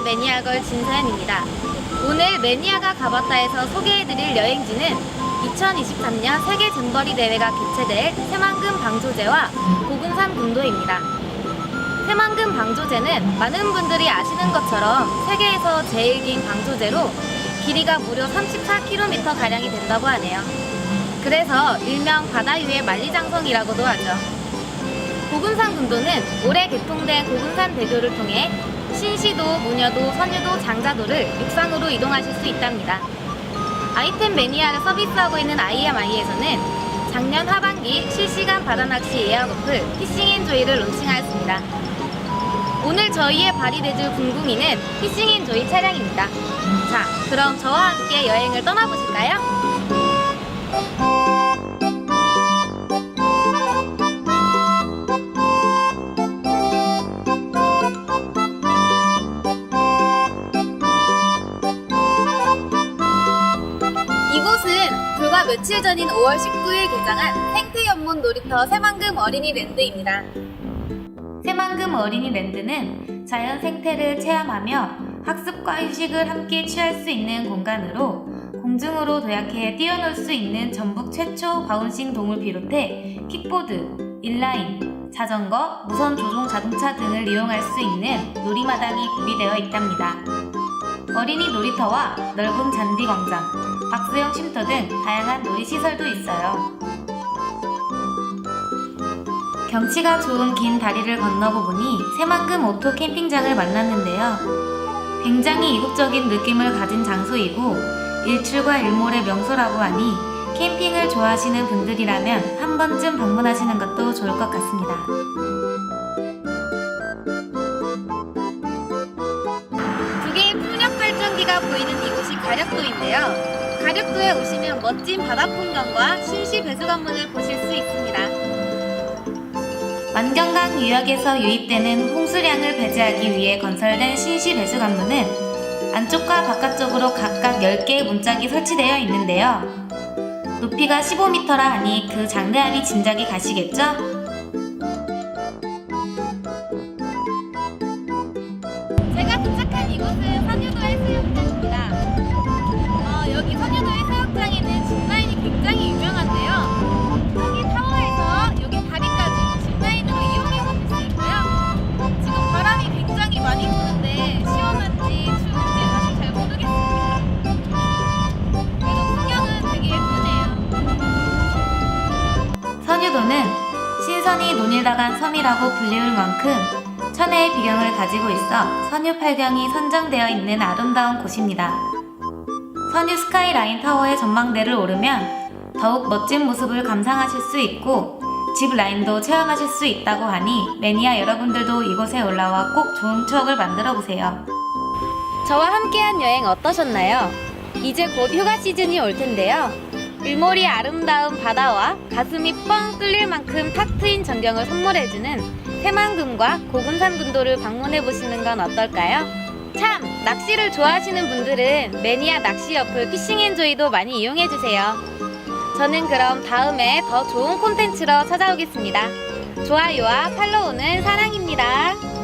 매니아걸 진사연입니다. 오늘 매니아가 가봤다에서 소개해드릴 여행지는 2023년 세계 잼버리 대회가 개최될 새만금 방조제와 고군산 군도입니다. 새만금 방조제는 많은 분들이 아시는 것처럼 세계에서 제일 긴 방조제로 길이가 무려 34km 가량이 된다고 하네요. 그래서 일명 바다 위의 만리장성이라고도 하죠. 고군산 군도는 올해 개통된 고군산 대교를 통해 신시도, 무녀도, 선유도, 장자도를 육상으로 이동하실 수 있답니다. 아이템 매니아를 서비스하고 있는 IMI에서는 작년 하반기 실시간 바다낚시 예약 어플 피싱앤조이를 론칭하였습니다. 오늘 저희의 발휘돼줄 궁금이는 피싱앤조이 차량입니다. 자, 그럼 저와 함께 여행을 떠나보실까요? 이곳은 불과 며칠 전인 5월 19일 개장한 생태 연문 놀이터 새만금 어린이랜드입니다. 새만금 어린이랜드는 자연 생태를 체험하며 학습과 휴식을 함께 취할 수 있는 공간으로 공중으로 도약해 뛰어놀 수 있는 전북 최초 바운싱 동을 비롯해 킥보드, 인라인, 자전거, 무선 조종 자동차 등을 이용할 수 있는 놀이마당이 구비되어 있답니다. 어린이 놀이터와 넓은 잔디 광장, 박수형 쉼터 등 다양한 놀이시설도 있어요. 경치가 좋은 긴 다리를 건너고 보니 새만금 오토 캠핑장을 만났는데요. 굉장히 이국적인 느낌을 가진 장소이고 일출과 일몰의 명소라고 하니 캠핑을 좋아하시는 분들이라면 한 번쯤 방문하시는 것도 좋을 것 같습니다. 두 개의 풍력 발전기가 보이는 이곳이 가력도인데요. 가력도에 오시면 멋진 바다 풍경과 신시 배수관문을 보실 수 있습니다. 만경강 유역에서 유입되는 홍수량을 배제하기 위해 건설된 신시 배수관문은 안쪽과 바깥쪽으로 각각 10개의 문짝이 설치되어 있는데요. 높이가 15m라 하니 그 장대함이 짐작이 가시겠죠? 제가 도착한 이곳은 선유도 해수욕장입니다. 어, 여기 선유도 해수욕장에는 짚라인이 굉장히 유명한데요. 여기 타워에서 여기 다리까지 짚라인으로 이용해 보실 수 있고요. 지금 바람이 굉장히 많이 부는데 시원한지 추운지 사실 잘 모르겠습니다. 그래도 풍경은 되게 예쁘네요. 선유도는 신선이 논일다 간 섬이라고 불리울 만큼 천혜의 비경을 가지고 있어 선유 팔경이 선정되어 있는 아름다운 곳입니다. 선유 스카이라인 타워의 전망대를 오르면 더욱 멋진 모습을 감상하실 수 있고 집 라인도 체험하실 수 있다고 하니 매니아 여러분들도 이곳에 올라와 꼭 좋은 추억을 만들어 보세요. 저와 함께한 여행 어떠셨나요? 이제 곧 휴가 시즌이 올 텐데요. 일몰이 아름다운 바다와 가슴이 뻥 뚫릴 만큼 탁 트인 전경을 선물해주는 새만금과 고군산 군도를 방문해 보시는 건 어떨까요? 참 낚시를 좋아하시는 분들은 매니아 낚시 어플 피싱앤조이도 많이 이용해 주세요. 저는 그럼 다음에 더 좋은 콘텐츠로 찾아오겠습니다. 좋아요와 팔로우는 사랑입니다.